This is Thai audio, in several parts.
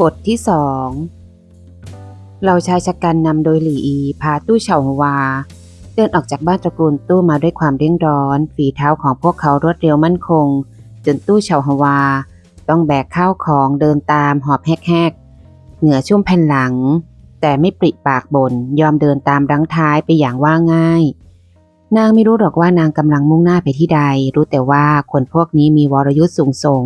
บทที่สองเราชายชะกันนำโดยหลีอีพาตู้เฉาฮวา เดินออกจากบ้านตระกูลตู้มาด้วยความเร่งร้อน ฝีเท้าของพวกเขารวดเร็วมั่นคง จนตู้เฉาฮวา ต้องแบกข้าวของเดินตามหอบแหกๆ เหงื่อชุ่มแผ่นหลัง แต่ไม่ปริปากบน่นยอมเดินตามรังท้ายไปอย่างว่าง่าย นางไม่รู้หรอกว่านางกำลังมุ่งหน้าไปที่ใด รู้แต่ว่าคนพวกนี้มีวรยุทธ์สูงส่ง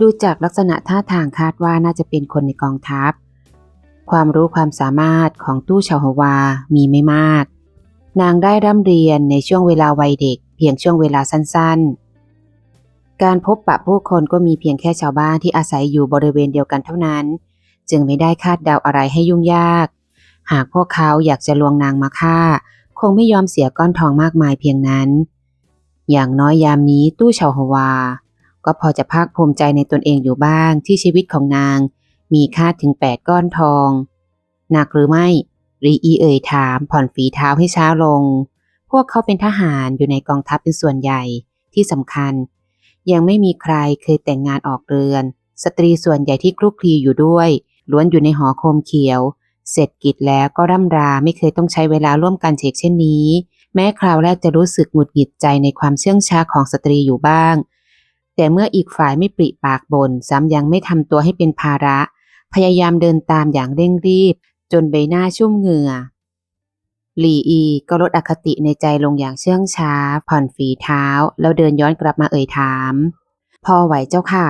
ดูจากลักษณะท่าทางคาดว่าน่าจะเป็นคนในกองทัพ ความรู้ความสามารถของตู้ชาวฮวามีไม่มาก นางได้ร่ำเรียนในช่วงเวลาวัยเด็ก เพียงช่วงเวลาสั้นๆ การพบปะผู้คนก็มีเพียงแค่ชาวบ้านที่อาศัยอยู่บริเวณเดียวกันเท่านั้น จึงไม่ได้คาดเดาอะไรให้ยุ่งยาก หากพวกเขาอยากจะลวงนางมาฆ่า คงไม่ยอมเสียก้อนทองมากมายเพียงนั้น อย่างน้อยยามนี้ตู้ชาวฮวา ก็พอจะภาคภูมิใจในตนเองอยู่บ้างที่ชีวิตของนาง มีค่าถึงแปดก้อนทองหนักหรือไม่รีอีเอ่ยถามผ่อนฝีเท้าให้ช้าลง พวกเขาเป็นทหารอยู่ในกองทัพเป็นส่วนใหญ่ที่สำคัญ ยังไม่มีใครเคยแต่งงานออกเรือน สตรีส่วนใหญ่ที่คลุกคลีอยู่ด้วย ล้วนอยู่ในหอโคมเขียว เสร็จกิจแล้วก็ร่ำราไม่เคยต้องใช้เวลาร่วมกันเฉกเช่นนี้ แม้คราวแรกจะรู้สึกหงุดหงิดใจในความเชื่องช้าของสตรีอยู่บ้าง แต่เมื่ออีกฝ่ายไม่ปริปากบน่นซ้ำยังไม่ทำตัวให้เป็นภาระ พยายามเดินตามอย่างเร่งรีบ จนใบหน้าชุ่มเหงื่อหลีอีก็ลดอคติในใจลงอย่างเชื่องช้า ผ่อนฝีเท้า แล้วเดินย้อนกลับมาเอ่ยถาม พอไหวเจ้าค่ะ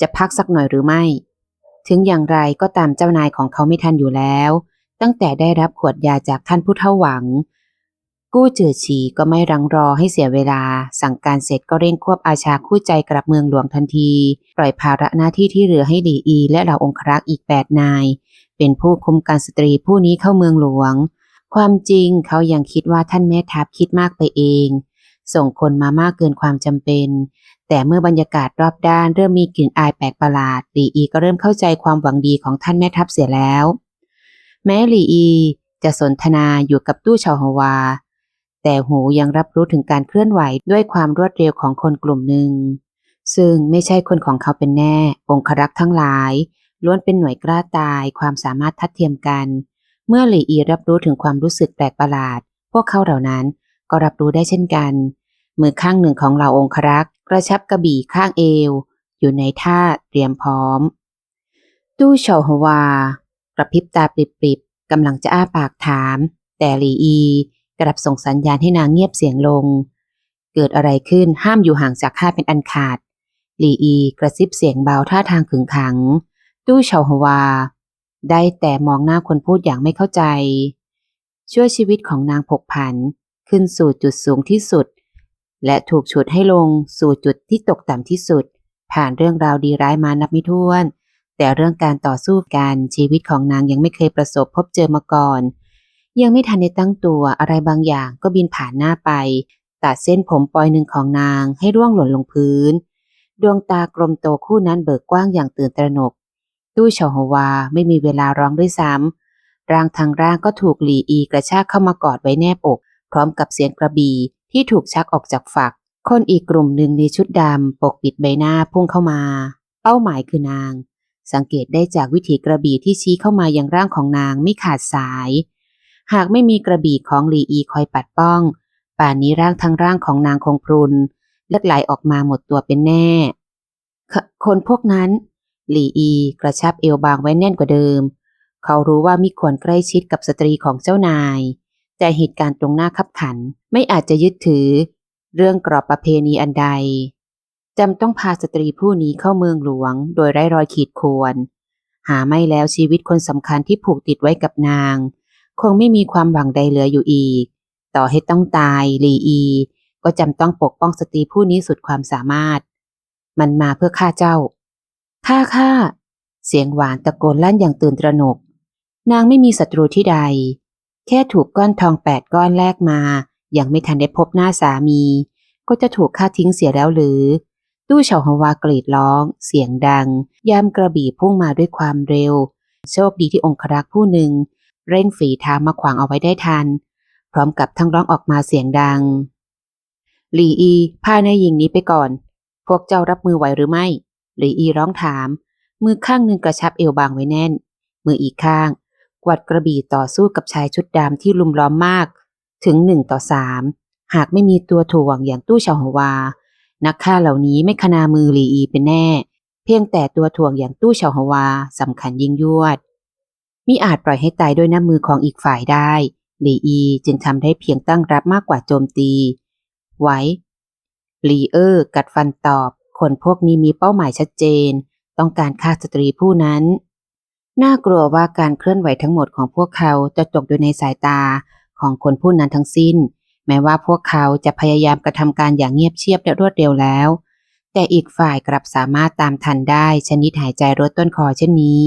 จะพักสักหน่อยหรือไม่ ถึงอย่างไรก็ตามเจ้านายของเขาไม่ทันอยู่แล้ว ตั้งแต่ได้รับขวดยาจากท่านผู้เท่าหวัง กู้เจือฉีก็ไม่รังรอให้เสียเวลา สั่งการเสร็จก็เร่งควบอาชาคู่ใจกลับเมืองหลวงทันที ปล่อยภาระหน้าที่ที่เหลือให้หลีอี และเหล่าองครักษ์อีกแปดนาย เป็นผู้คุมการสตรีผู้นี้เข้าเมืองหลวง ความจริงเขายังคิดว่าท่านแม่ทัพคิดมากไปเอง ส่งคนมามากเกินความจำเป็น แต่เมื่อบรรยากาศรอบด้านเริ่มมีกลิ่นอายแปลกประหลาดหลีอีก็เริ่มเข้าใจความหวังดีของท่านแม่ทัพเสียแล้ว แม้หลีอี จะสนทนาอยู่กับตู้ชาวฮวา แต่หูยังรับรู้ถึงการเคลื่อนไหวด้วยความรวดเร็วของคนกลุ่มหนึ่ง ซึ่งไม่ใช่คนของเขาเป็นแน่ องครักษ์ทั้งหลาย ล้วนเป็นหน่วยกล้าตายความสามารถทัดเทียมกัน เมื่อหลีอีรับรู้ถึงความรู้สึกแปลกประหลาด พวกเขาเหล่านั้นก็รับรู้ได้เช่นกัน มือข้างหนึ่งของเหล่าองครักษ์กระชับกระบี่ข้างเอว อยู่ในท่าเตรียมพร้อม ตู้เฉาฮวากระพริบตาปริบๆกำลังจะอ้าปากถาม แต่หลีอี กลับส่งสัญญาณให้นางเงียบเสียงลง เกิดอะไรขึ้นห้ามอยู่ห่างจากข้าเป็นอันขาดหลีอีกระซิบเสียงเบาท่าทางขึงขัง ตู้เฉาฮวา ได้แต่มองหน้าคนพูดอย่างไม่เข้าใจ ช่วยชีวิตของนางผกผันขึ้นสู่จุดสูงที่สุด และถูกฉุดให้ลงสู่จุดที่ตกต่ำที่สุด ผ่านเรื่องราวดีร้ายมานับไม่ถ้วน แต่เรื่องการต่อสู้กันชีวิตของนางยังไม่เคยประสบพบเจอมาก่อน ยังไม่ทันได้ตั้งตัวอะไรบางอย่างก็บินผ่านหน้าไป ตัดเส้นผมปลอยหนึ่งของนางให้ร่วงหล่นลงพื้น ดวงตากลมโตคู่นั้นเบิกกว้างอย่างตื่นตระหนก ตู้เฉาฮวาไม่มีเวลาร้องด้วยซ้ำร่างทางร่างก็ถูกหลีอีกระชากเข้ามากอดไว้แนบอก พร้อมกับเสียงกระบี่ที่ถูกชักออกจากฝัก คนอีกกลุ่มหนึ่งในชุดดำปกปิดใบหน้าพุ่งเข้ามา เป้าหมายคือนาง สังเกตได้จากวิถีกระบี่ที่ชี้เข้ามายังร่างของนางไม่ขาดสาย หากไม่มีกระบี่ของหลีอีคอยปัดป้อง ป่านนี้ร่างทั้งร่างของนางคงพรุนเลือดไหลออกมาหมดตัวเป็นแน่คคนพวกนั้นหลีอีกระชับเอวบางไว้แน่นกว่าเดิม เขารู้ว่ามิควรใกล้ชิดกับสตรีของเจ้านาย แต่เหตุการณ์ตรงหน้าขับขันไม่อาจจะยึดถือ เรื่องกรอบประเพณีอันใดจำต้องพาสตรีผู้นี้เข้าเมืองหลวง โดยไร้รอยขีดข่วนหาไม่แล้วชีวิตคนสำคัญที่ผูกติดไว้กับนาง คงไม่มีความหวังใดเหลืออยู่อีก ต่อให้ต้องตายลีอี ก็จำต้องปกป้องสตรีผู้นี้สุดความสามารถ มันมาเพื่อฆ่าเจ้าฆ่าฆ่าเสียงหวานตะโกนลั่นอย่างตื่นตระหนก นางไม่มีศัตรูที่ใด แค่ถูกก้อนทองแปดก้อนแรกมา ยังไม่ทันได้พบหน้าสามี ก็จะถูกฆ่าทิ้งเสียแล้วหรือตู้เฉาฮวากรีดร้อง เสียงดัง ยามกระบี่พุ่งมาด้วยความเร็ว โชคดีที่องครักษ์ผู้หนึ่ง เร่งฝีเท้ามาขวางเอาไว้ได้ทัน พร้อมกับทั้งร้องออกมาเสียงดัง หลีอีพาในายหญิงนี้ไปก่อน พวกเจ้ารับมือไหวหรือไม่ หลีอีร้องถาม มือข้างหนึ่งกระชับเอวบางไว้แน่น มืออีกข้าง กวัดกระบี่ต่อสู้กับชายชุดดำที่ลุมล้อมมาก ถึงหนึ่งต่อสามหากไม่มีตัวถ่วงอย่างตู้เฉาหวา นักฆ่าเหล่านี้ไม่ขนามือหลีอีเป็นแน่ เพียงแต่ตัวถ่วงอย่างตู้เฉาหวาสำคัญยิ่งยวด มิอาจปล่อยให้ตายด้วยน้ำมือของอีกฝ่ายได้หลีอีจึงทำได้เพียงตั้งรับมากกว่าโจมตี ไว้ลีเออร์ กัดฟันตอบ คนพวกนี้มีเป้าหมายชัดเจน ต้องการฆ่าสตรีผู้นั้น น่ากลัวว่าการเคลื่อนไหวทั้งหมดของพวกเขาจะตกอยู่ในสายตาของคนผู้นั้นทั้งสิ้น แม้ว่าพวกเขาจะพยายามกระทำการอย่างเงียบเชียบและรวดเร็วแล้ว แต่อีกฝ่ายกลับสามารถตามทันได้ชนิดหายใจรดต้นคอเช่นนี้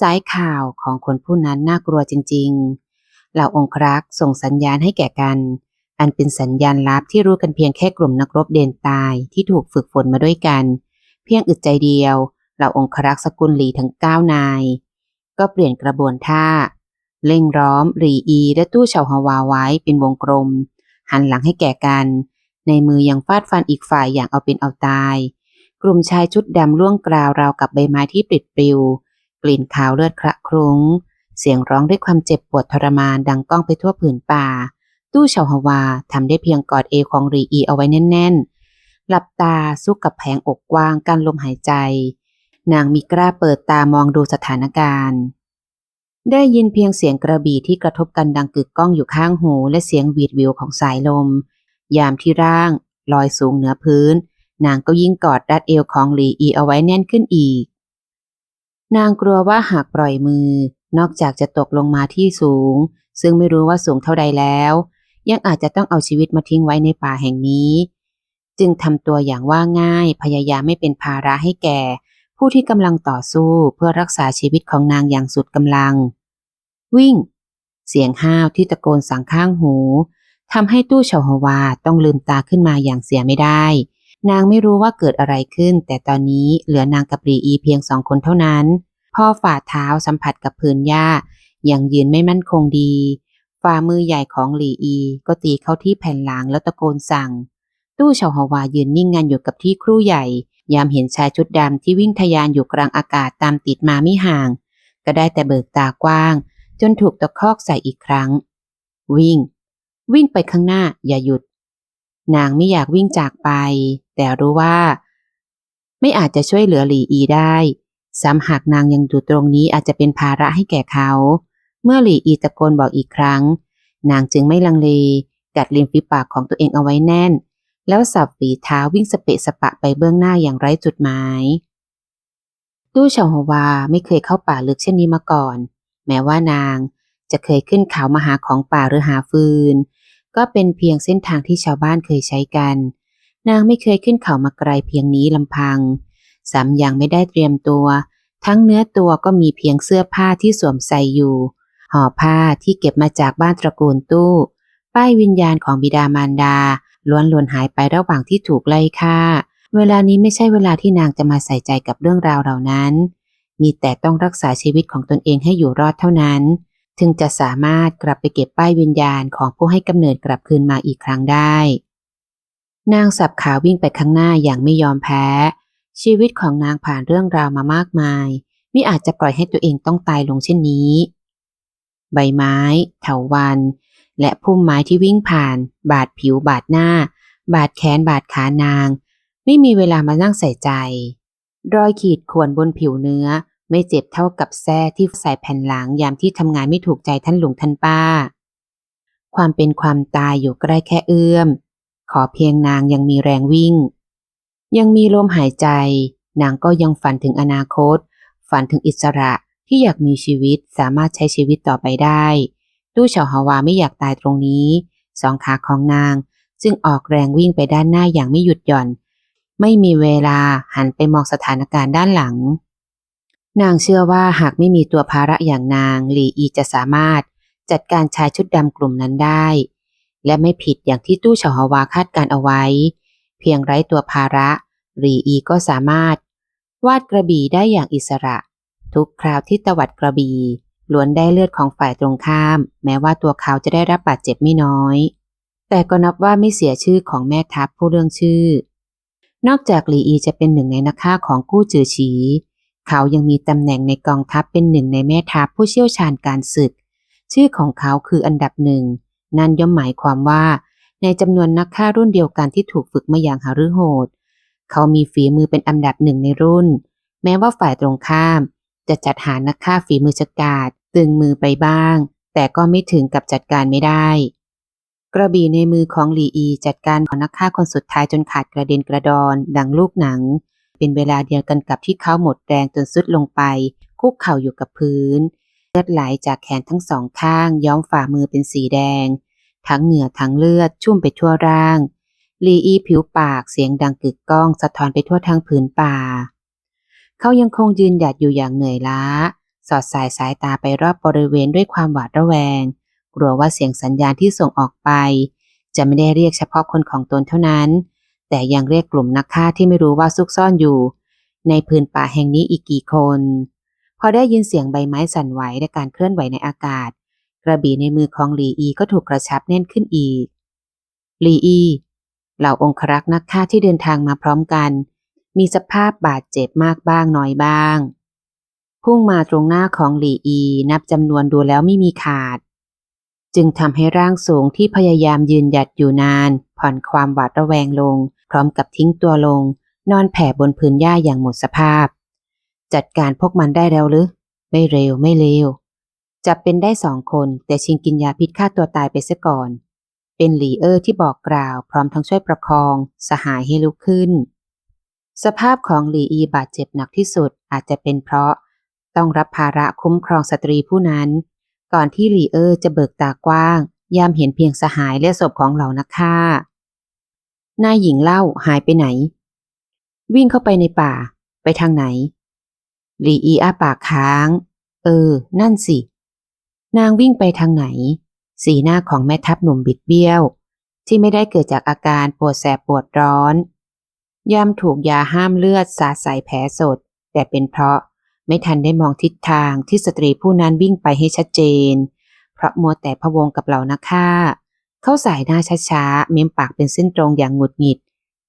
สายข่าวของคนผู้นั้นน่ากลัวจริง ๆ เหล่าองครักษ์ส่งสัญญาณให้แก่กัน อันเป็นสัญญาณลับที่รู้กันเพียงแค่กลุ่มนักรบเดนตายที่ถูกฝึกฝนมาด้วยกัน เพียงอึดใจเดียว เหล่าองครักษ์สกุลหลีทั้งเก้านาย ก็เปลี่ยนกระบวนท่าเล่งร้อมหรีอี และตู้เฉาฮาวาไว้เป็นวงกลม หันหลังให้แก่กัน ในมือยังฟาดฟันอีกฝ่ายอย่างเอาเป็นเอาตาย กลุ่มชายชุดดำล่วงกราวราวกับใบไม้ที่ปลิดปลิว ลิ่นขาวเลือดคระครุ้ง เสียงร้องด้วยความเจ็บปวดทรมานดังก้องไปทั่วผืนป่า ตู้เฉาฮาวาทำได้เพียงกอดเอของรีอีเอาไว้แน่น ๆ หลับตาสู้กับแผงอกกว้างกันลมหายใจ นางมีกล้าเปิดตามองดูสถานการณ์ ได้ยินเพียงเสียงกระบี่ที่กระทบกันดังกึกก้องอยู่ข้างหูและเสียงหวีดวิวของสายลม ยามที่ร่างลอยสูงเหนือพื้น นางก็ยิ่งกอดรัดเอวของหลีอีเอาไว้แน่นขึ้นอีก นางกลัวว่าหากปล่อยมือ นอกจากจะตกลงมาที่สูง ซึ่งไม่รู้ว่าสูงเท่าใดแล้ว ยังอาจจะต้องเอาชีวิตมาทิ้งไว้ในป่าแห่งนี้ จึงทำตัวอย่างว่าง่ายพยายามไม่เป็นภาระให้แก่ ผู้ที่กำลังต่อสู้เพื่อรักษาชีวิตของนางอย่างสุดกำลัง วิ่ง เสียงห้าวที่ตะโกนสั่งข้างหูทำให้ตู้เฉาฮวาต้องลืมตาขึ้นมาอย่างเสียไม่ได้ นางไม่รู้ว่าเกิดอะไรขึ้น แต่ตอนนี้เหลือนางกับรีอีเพียงสองคนเท่านั้น พ่อฝ่าเท้าสัมผัสกับพื้นหญ้ายังยืนไม่มั่นคงดี ฝ่ามือใหญ่ของหลีอี ก็ตีเข้าที่แผ่นหลังแล้วตะโกนสั่ง ตู้เฉาฮวายืนนิ่งงันอยู่กับที่ครู่ใหญ่ ยามเห็นชายชุดดำที่วิ่งทะยานอยู่กลางอากาศตามติดมาไม่ห่าง ก็ได้แต่เบิกตากว้าง จนถูกตะคอกใส่อีกครั้ง วิ่ง วิ่งไปข้างหน้าอย่าหยุด นางไม่อยากวิ่งจากไป แต่รู้ว่า ไม่อาจจะช่วยเหลือหลีอีได้ ซ้ำหากนางยังอยู่ตรงนี้อาจจะเป็นภาระให้แก่เขา เมื่อหลีอีตะโกนบอกอีกครั้ง นางจึงไม่ลังเล กัดริมฝีปากของตัวเองเอาไว้แน่น แล้วสับฝีเท้าวิ่งสเปะสปะไปเบื้องหน้าอย่างไร้จุดหมายตู้เฉาฮวาไม่เคยเข้าป่าลึกเช่นนี้มาก่อน แม้ว่านางจะเคยขึ้นเขามาหาของป่าหรือหาฟืน ก็เป็นเพียงเส้นทางที่ชาวบ้านเคยใช้กัน นางไม่เคยขึ้นเขามาไกลเพียงนี้ลำพังสามยังไม่ได้เตรียมตัว ทั้งเนื้อตัวก็มีเพียงเสื้อผ้าที่สวมใส่อยู่ ห่อผ้าที่เก็บมาจากบ้านตระกูลตู้ ป้ายวิญญาณของบิดามารดา ล้วนลวนหายไประหว่างที่ถูกไล่ฆ่า เวลานี้ไม่ใช่เวลาที่นางจะมาใส่ใจกับเรื่องราวเหล่านั้น มีแต่ต้องรักษาชีวิตของตนเองให้อยู่รอดเท่านั้น ถึงจะสามารถกลับไปเก็บป้ายวิญญาณของผู้ให้กำเนิดกลับคืนมาอีกครั้งได้ นางสับขาวิ่งไปข้างหน้าอย่างไม่ยอมแพ้ ชีวิตของนางผ่านเรื่องราวมามากมายไมิอาจจะปล่อยให้ตัวเองต้องตายลงเช่นนี้ ใบไม้ เถาวัน และพุ่มไม้ที่วิ่งผ่าน บาดผิวบาดหน้า บาดแขนบาดขานาง ไม่มีเวลามานั่งใส่ใจ รอยขีดข่วนบนผิวเนื้อ ไม่เจ็บเท่ากับแส้ที่ใส่แผ่นหลังยามที่ทำงานไม่ถูกใจท่านหลวงท่านป้า ความเป็นความตายอยู่ใกล้แค่เอื้อม ขอเพียงนางยังมีแรงวิ่ง ยังมีลมหายใจ นางก็ยังฝันถึงอนาคต ฝันถึงอิสระที่อยากมีชีวิตสามารถใช้ชีวิตต่อไปได้ตู้เฉาฮาวาไม่อยากตายตรงนี้ สองขาของนาง จึงออกแรงวิ่งไปด้านหน้าอย่างไม่หยุดหย่อน ไม่มีเวลาหันไปมองสถานการณ์ด้านหลัง นางเชื่อว่าหากไม่มีตัวภาระอย่างนางหลีอีจะสามารถจัดการชายชุดดำกลุ่มนั้นได้ และไม่ผิดอย่างที่ตู้เฉาฮาวาคาดการเอาไว้ เพียงไร้ตัวภาระหลีอีก็สามารถ วาดกระบี่ได้อย่างอิสระ ทุกคราวที่ตวัดกระบี่ล้วนได้เลือดของฝ่ายตรงข้าม แม้ว่าตัวเขาจะได้รับบาดเจ็บไม่น้อย แต่ก็นับว่าไม่เสียชื่อของแม่ทัพผู้เรื่องชื่อ นอกจากหลีอีจะเป็นหนึ่งในนักฆ่าของกู้จือฉี เขายังมีตำแหน่งในกองทัพเป็นหนึ่งในแม่ทัพผู้เชี่ยวชาญการศึก ชื่อของเขาคืออันดับหนึ่ง นั่นย่อมหมายความว่า ในจำนวนนักฆ่ารุ่นเดียวกันที่ถูกฝึกมาอย่างหาฤโหด เขามีฝีมือเป็นอันดับหนึ่งในรุ่น แม้ว่าฝ่ายตรงข้าม จะจัดหานักฆ่าฝีมือฉกาจตึงมือไปบ้าง แต่ก็ไม่ถึงกับจัดการไม่ได้ กระบี่ในมือของหลีอีจัดการของนักฆ่าคนสุดท้ายจนขาดกระเด็นกระดอนดังลูกหนัง เป็นเวลาเดียวกันกับที่เขาหมดแรงจนสุดลงไปคุกเข่าอยู่กับพื้น เลือดไหลจากแขนทั้งสองข้างย้อมฝ่ามือเป็นสีแดง ทั้งเหงื่อทั้งเลือดชุ่มไปทั่วร่าง ลีอีผิวปากเสียงดังกึกก้องสะท้อนไปทั่วทั้งผืนป่า เขายังคงยืนหยัดอยู่อย่างเหนื่อยล้า สอดสายสายตาไปรอบบริเวณด้วยความหวาดระแวง กลัวว่าเสียงสัญญาณที่ส่งออกไป จะไม่ได้เรียกเฉพาะคนของตนเท่านั้น แต่ยังเรียกกลุ่มนักฆ่าที่ไม่รู้ว่าซุกซ่อนอยู่ ในพื้นป่าแห่งนี้อีกกี่คน พอได้ยินเสียงใบไม้สั่นไหวและการเคลื่อนไหวในอากาศ กระบี่ในมือของหลีอีก็ถูกกระชับแน่นขึ้นอีก หลีอี เหล่าองครักษ์นักฆ่าที่เดินทางมาพร้อมกัน มีสภาพบาดเจ็บมากบ้างน้อยบ้าง พุ่งมาตรงหน้าของหลีอี นับจำนวนดูแล้วไม่มีขาด จึงทำให้ร่างสูงที่พยายามยืนหยัดอยู่นาน ผ่อนความหวาดระแวงลง พร้อมกับทิ้งตัวลง นอนแผ่บนพื้นหญ้าอย่างหมดสภาพ จัดการพวกมันได้แล้วหรือ ไม่เร็วไม่เร็วจับเป็นได้สองคนแต่ชิงกินยาพิษฆ่าตัวตายไปเสียก่อน เป็นหลีเออร์ที่บอกกล่าว พร้อมทั้งช่วยประคอง สหายให้ลุกขึ้น สภาพของหลีอีบาดเจ็บหนักที่สุดอาจจะเป็นเพราะ ต้องรับภาระคุ้มครองสตรีผู้นั้น ก่อนที่หลีเออร์จะเบิกตากว้าง ยามเห็นเพียงสหายและศพของเหล่านักฆ่านายหญิงเล่าหายไปไหน วิ่งเข้าไปในป่า ไปทางไหน หลีอีอ้าปากค้าง เออ นั่นสิ นางวิ่งไปทางไหน สีหน้าของแม่ทัพหนุ่มบิดเบี้ยว ที่ไม่ได้เกิดจากอาการปวดแสบปวดร้อน ย่ำถูกยาห้ามเลือดสาใส่แผลสด แต่เป็นเพราะไม่ทันได้มองทิศทางที่สตรีผู้นั้นวิ่งไปให้ชัดเจน เพราะมัวแต่พะวงกับเหล่านักฆ่า เขาสายหน้าช้าๆเม้มปากเป็นเส้นตรงอย่างหงุดหงิด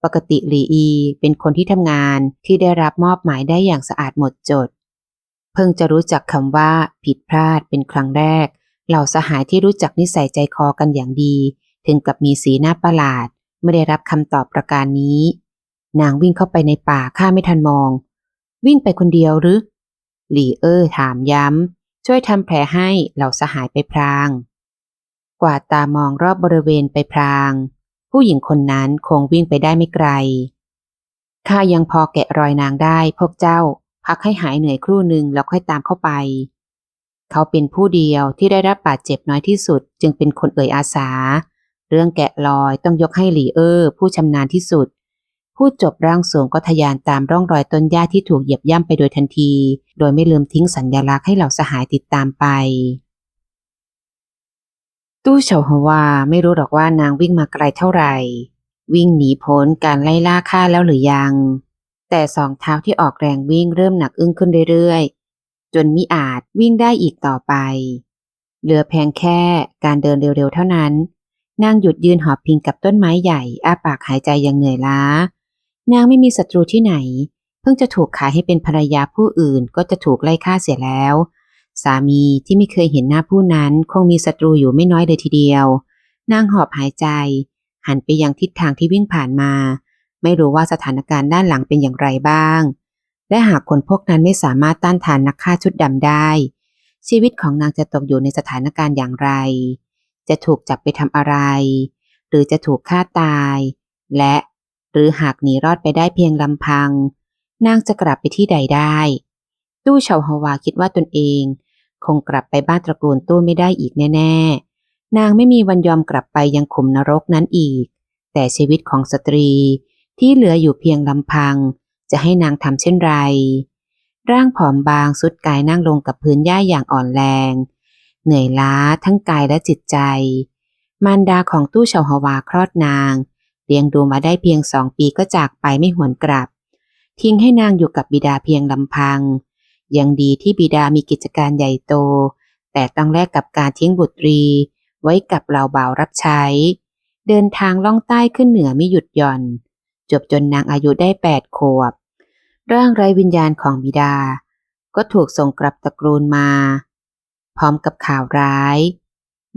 ปกติหลีอี เป็นคนที่ทำงานที่ได้รับมอบหมายได้อย่างสะอาดหมดจด เพิ่งจะรู้จักคำว่าผิดพลาดเป็นครั้งแรก เหล่าสหายที่รู้จักนิสัยใจคอกันอย่างดี ถึงกับมีสีหน้าประหลาด ไม่ได้รับคำตอบประการนี้ นางวิ่งเข้าไปในป่าข้าไม่ทันมอง วิ่งไปคนเดียวหรือ หลีเออร์ถามย้ำ ช่วยทำแผลให้เหล่าสหายไปพราง กวาดตามองรอบบริเวณไปพราง ผู้หญิงคนนั้นคงวิ่งไปได้ไม่ไกล ข้ายังพอแกะรอยนางได้พวกเจ้า พักให้หายเหนื่อยครู่หนึ่งแล้วค่อยตามเข้าไป เขาเป็นผู้เดียวที่ได้รับบาดเจ็บน้อยที่สุด จึงเป็นคนเอ่ยอาสา เรื่องแกะรอยต้องยกให้หลีเออร์ผู้ชำนาญที่สุด ผู้จบร่างสูงก็ทะยานตามร่องรอยต้นหญ้าที่ถูกเหยียบย่ำไปโดยทันที โดยไม่ลืมทิ้งสัญญลักษณ์ให้เหล่าสหายติดตามไป ตู้เฉาฮวาไม่รู้หรอกว่านางวิ่งมาไกลเท่าไหร่ วิ่งหนีพ้นการไล่ล่าฆ่าแล้วหรือยัง แต่สองเท้าที่ออกแรงวิ่งเริ่มหนักอึ้งขึ้นเรื่อยๆ จนมิอาจวิ่งได้อีกต่อไป เหลือเพียงแค่การเดินเร็วๆเท่านั้น นางหยุดยืนหอบพิงกับต้นไม้ใหญ่อ้าปากหายใจอย่างเหนื่อยล้า นางไม่มีศัตรูที่ไหน เพิ่งจะถูกขายให้เป็นภรรยาผู้อื่นก็จะถูกไล่ฆ่าเสียแล้ว สามีที่ไม่เคยเห็นหน้าผู้นั้นคงมีศัตรูอยู่ไม่น้อยเลยทีเดียว นางหอบหายใจ หันไปยังทิศทางที่วิ่งผ่านมา ไม่รู้ว่าสถานการณ์ด้านหลังเป็นอย่างไรบ้าง และหากคนพวกนั้นไม่สามารถต้านทานนักฆ่าชุดดำได้ ชีวิตของนางจะตกอยู่ในสถานการณ์อย่างไร จะถูกจับไปทำอะไร หรือจะถูกฆ่าตาย และหรือหากหนีรอดไปได้เพียงลำพัง นางจะกลับไปที่ใดได้ตู้เฉาฮาวาคิดว่าตนเอง คงกลับไปบ้านตระกูลตู้ไม่ได้อีกแน่ๆ นางไม่มีวันยอมกลับไปยังขุมนรกนั้นอีก แต่ชีวิตของสตรีที่เหลืออยู่เพียงลำพัง จะให้นางทำเช่นไร ร่างผอมบางสุดกายนั่งลงกับพื้นหญ้าอย่างอ่อนแรง เหนื่อยล้าทั้งกายและจิตใจ มารดาของตู้เฉาฮวาคลอดนางเลี้ยงดูมาได้เพียงสองปีก็จากไปไม่หวนกลับ ทิ้งให้นางอยู่กับบิดาเพียงลำพัง ยังดีที่บิดามีกิจการใหญ่โต แต่ต้องแลกกับการทิ้งบุตรีไว้กับเราบ่าวรับใช้ เดินทางล่องใต้ขึ้นเหนือไม่หยุดหย่อน จบจนนางอายุได้แปดขวบ ร่างไร้วิญญาณของบิดา ก็ถูกส่งกลับตระกูลมา พร้อมกับข่าวร้าย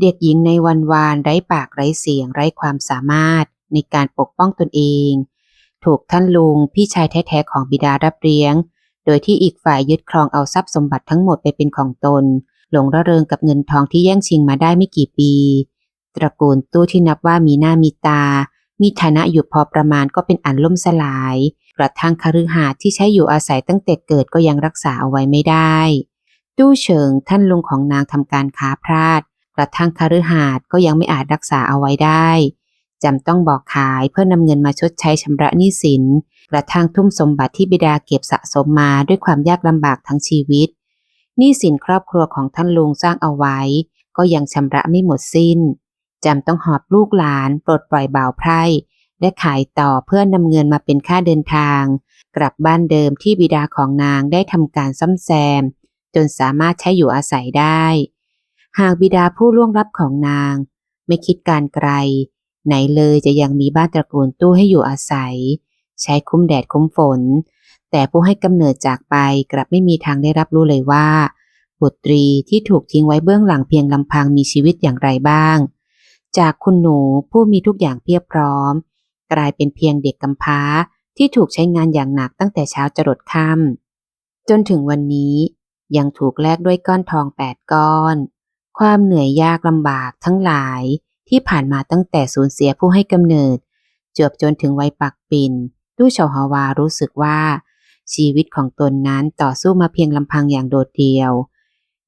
เด็กหญิงในวันวานไร้ปากไร้เสียงไร้ความสามารถในการปกป้องตนเอง ถูกท่านลุงพี่ชายแท้ๆของบิดารับเลี้ยง โดยที่อีกฝ่ายยึดครองเอาทรัพย์สมบัติทั้งหมดไปเป็นของตน หลงระเริงกับเงินทองที่แย่งชิงมาได้ไม่กี่ปี ตระกูลตู้ที่นับว่ามีหน้ามีตา มีฐานะอยู่พอประมาณก็เป็นอันล่มสลาย กระทั่งคฤหาสน์ที่ใช้อยู่อาศัยตั้งแต่เกิดก็ยังรักษาเอาไว้ไม่ได้ ตู้เฉิงท่านลุงของนางทำการค้าพลาด กระทั่งคฤหาสน์ก็ยังไม่อาจรักษาเอาไว้ได้ จำต้องบอกขายเพื่อนำเงินมาชดใช้ชำระหนี้สินกระทั่งทุ่มสมบัติที่บิดาเก็บสะสมมาด้วยความยากลำบากทั้งชีวิตหนี้สินครอบครัวของท่านลุงสร้างเอาไว้ ก็ยังชำระไม่หมดสิ้นจำต้องหอบลูกหลานปลดปล่อยบ่าวไพร่และขายต่อเพื่อนำเงินมาเป็นค่าเดินทาง กลับบ้านเดิมที่บิดาของนางได้ทำการซ่อมแซม จนสามารถใช้อยู่อาศัยได้ หากบิดาผู้ล่วงลับของนาง ไม่คิดการไกล ไหนเลยจะยังมีบ้านตระกูลตู้ให้อยู่อาศัย ใช้คุ้มแดดคุ้มฝน แต่ผู้ให้กำเนิดจากไปกลับไม่มีทางได้รับรู้เลยว่า บุตรีที่ถูกทิ้งไว้เบื้องหลังเพียงลำพังมีชีวิตอย่างไรบ้าง จากคุณหนูผู้มีทุกอย่างเพียบพร้อม กลายเป็นเพียงเด็กกำพร้าที่ถูกใช้งานอย่างหนักตั้งแต่เช้าจรดค่ำจนถึงวันนี้ยังถูกแลกด้วยก้อนทองแปดก้อน ความเหนื่อยยากลำบากทั้งหลาย ที่ผ่านมาตั้งแต่สูญเสียผู้ให้กำเนิด จวบจนถึงวัยปักปิ่นตู้เฉาฮาวารู้สึกว่า ชีวิตของตนนั้นต่อสู้มาเพียงลำพังอย่างโดดเดี่ยว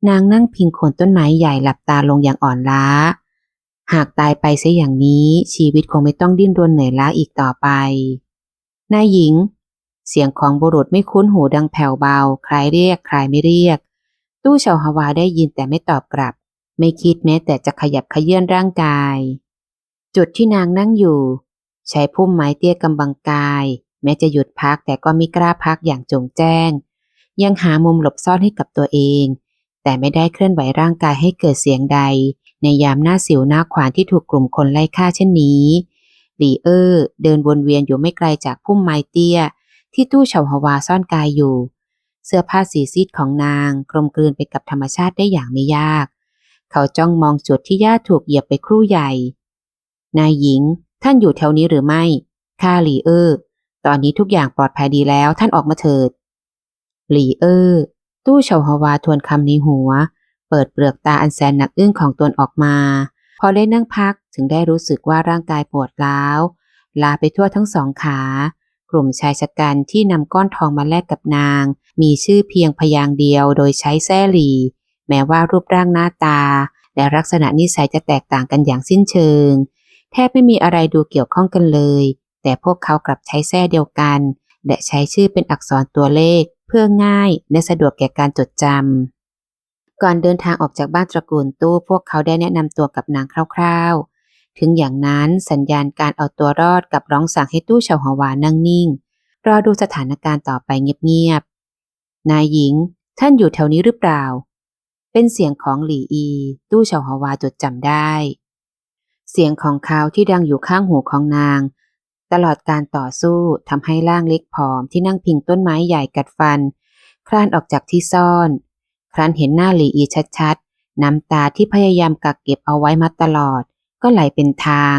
นางนั่งพิงโคนต้นไม้ใหญ่หลับตาลงอย่างอ่อนล้า หากตายไปเสียอย่างนี้ชีวิตคงไม่ต้องดิ้นรนเหนื่อยล้าอีกต่อไปนายหญิง เสียงของบุรุษไม่คุ้นหูดังแผ่วเบา ใครเรียกใครไม่เรียก ตู้เฉาฮาวาได้ยินแต่ไม่ตอบกลับ ไม่คิดแม้แต่จะขยับขยื่นร่างกาย จุดที่นางนั่งอยู่ ใช้พุ่มไม้เตี้ยกำบังกาย แม้จะหยุดพักแต่ก็ไม่กล้าพักอย่างจงแจ้ง ยังหามุมหลบซ่อนให้กับตัวเอง แต่ไม่ได้เคลื่อนไหวร่างกายให้เกิดเสียงใด ในยามหน้าสิวหน้าขวานที่ถูกกลุ่มคนไล่ฆ่าเช่นนี้หลีเออร์เดินวนเวียนอยู่ไม่ไกลจากพุ่มไม้เตี้ย ที่ตู้เฉาฮวาซ่อนกายอยู่ เสื้อผ้าสีซีดของนางกลมกลืนไปกับธรรมชาติได้อย่างไม่ยาก เขาจ้องมองจุดที่ย่าถูกเหยียบไปครู่ใหญ่ นายหญิง ท่านอยู่แถวนี้หรือไม่ ข้าหลีเออร์ตอนนี้ทุกอย่างปลอดภัยดีแล้วท่านออกมาเถิด หลีเออร์ตู้เฉาฮวาทวนคำในหัว เปิดเปลือกตาอันแสนหนักอึ้งของตนออกมา พอได้นั่งพักถึงได้รู้สึกว่าร่างกายปวดร้าวลาไปทั่วทั้งสองขา กลุ่มชายชะกันที่นำก้อนทองมาแลกกับนาง มีชื่อเพียงพยางเดียวโดยใช้แซ่หลี แม้ว่ารูปร่างหน้าตา และลักษณะนิสัยจะแตกต่างกันอย่างสิ้นเชิง แทบไม่มีอะไรดูเกี่ยวข้องกันเลย แต่พวกเขากลับใช้แส้เดียวกัน และใช้ชื่อเป็นอักษรตัวเลข เพื่อง่ายและสะดวกแก่การจดจำก่อนเดินทางออกจากบ้านตระกูลตู้พวกเขาได้แนะนำตัวกับนางคร่าวๆ ถึงอย่างนั้นสัญญาณการเอาตัวรอดกับร้องสั่งให้ตู้เฉาฮวานั่งนิ่งรอดูสถานการณ์ต่อไปเงียบๆนายหญิง ท่านอยู่แถวนี้หรือเปล่า เป็นเสียงของหลี่อี ตู้เฉาฮวาจดจำได้ เสียงของเขาที่ดังอยู่ข้างหูของนาง ตลอดการต่อสู้ทำให้ร่างเล็กผอมที่นั่งพิงต้นไม้ใหญ่กัดฟัน คลานออกจากที่ซ่อน ครั้นเห็นหน้าหลีอีชัดๆ น้ำตาที่พยายามกักเก็บเอาไว้มาตลอด ก็ไหลเป็นทาง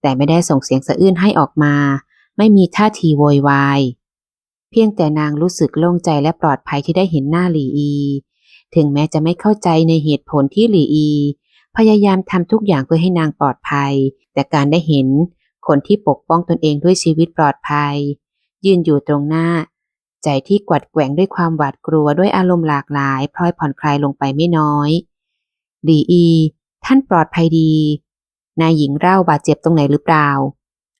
แต่ไม่ได้ส่งเสียงสะอื้นให้ออกมา ไม่มีท่าทีโวยวายเพียงแต่นางรู้สึกโล่งใจและปลอดภัยที่ได้เห็นหน้าหลีอี ถึงแม้จะไม่เข้าใจในเหตุผลที่หลีอี พยายามทำทุกอย่างเพื่อให้นางปลอดภัย แต่การได้เห็นคนที่ปกป้องตนเองด้วยชีวิตปลอดภัย ยืนอยู่ตรงหน้า ใจที่กวัดแกว่งด้วยความหวาดกลัวด้วยอารมณ์หลากหลายพลอยผ่อนคลายลงไปไม่น้อยดีอี ท่านปลอดภัยดี นายหญิงเล่าบาดเจ็บตรงไหนหรือเปล่า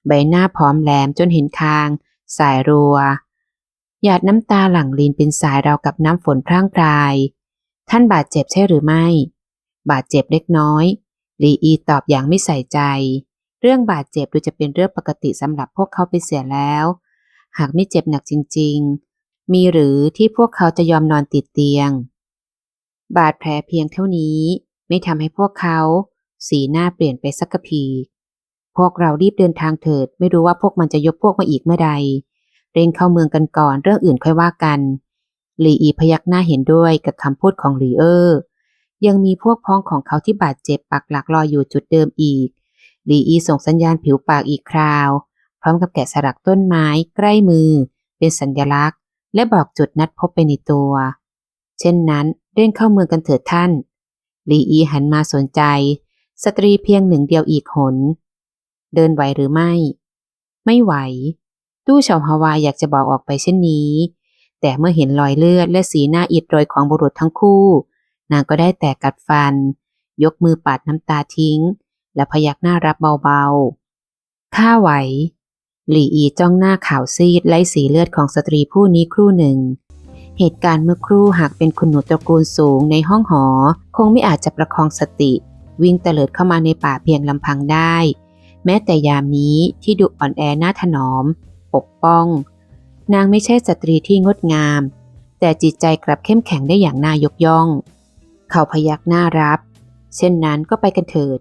ใบหน้าผอมแหลมจนเห็นคาง สายรัวหยาดน้ำตาหลั่งลินเป็นสายราวกับน้ำฝนพร่างพราย ท่านบาดเจ็บใช่หรือไม่ บาดเจ็บเล็กน้อยลีอีตอบอย่างไม่ใส่ใจ เรื่องบาดเจ็บดูจะเป็นเรื่องปกติสำหรับพวกเขาไปเสียแล้ว หากไม่เจ็บหนักจริง ๆ มีหรือที่พวกเขาจะยอมนอนติดเตียง บาดแผลเพียงเท่านี้ ไม่ทำให้พวกเขา สีหน้าเปลี่ยนไปสักพีพวกเรารีบเดินทางเถิด ไม่รู้ว่าพวกมันจะยกพวกมาอีกเมื่อใดเร่งเข้าเมืองกันก่อนเรื่องอื่นค่อยว่ากัน ลีอีพยักหน้าเห็นด้วยกับคำพูดของหลีเออร์ยังมีพวกพ้องของเขาที่บาดเจ็บปักหลักรออยู่จุดเดิมอีกหลีอีส่งสัญญาณผิวปากอีกคราว พร้อมกับแกะสลักต้นไม้ใกล้มือ เป็นสัญลักษณ์ และบอกจุดนัดพบไปในตัว เช่นนั้นเร่งเข้าเมืองกันเถิดท่านหลีอีหันมาสนใจ สตรีเพียงหนึ่งเดียวอีกหน เดินไหวหรือไม่ ไม่ไหว ตู้เฉาฮาวายอยากจะบอกออกไปเช่นนี้ แต่เมื่อเห็นรอยเลือดและสีหน้าอิดโรยของบุรุษทั้งคู่ นางก็ได้แต่กัดฟัน ยกมือปัดน้ำตาทิ้ง และพยักหน้ารับเบาๆ ข้าไหว หลี่อีจ้องหน้าขาวซีดไล่สีเลือดของสตรีผู้นี้ครู่หนึ่ง เหตุการณ์เมื่อครู่หากเป็นคุณหนูตระกูลสูงในห้องหอ คงไม่อาจจะประคองสติ วิ่งเตลิดเข้ามาในป่าเพียงลำพังได้ แม้แต่ยามนี้ที่ดูอ่อนแอหน้าถนอม ปกป้อง นางไม่ใช่สตรีที่งดงาม แต่จิตใจกลับเข้มแข็งได้อย่างน่ายกย่อง เขาพยักหน้ารับ เช่นนั้นก็ไปกันเถิด